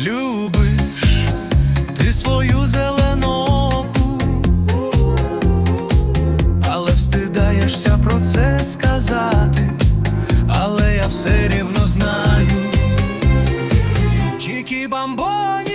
любиш ти свою зеленоку, але встидаєшся про це сказати, але я все рівно знаю. Чікі бамбоні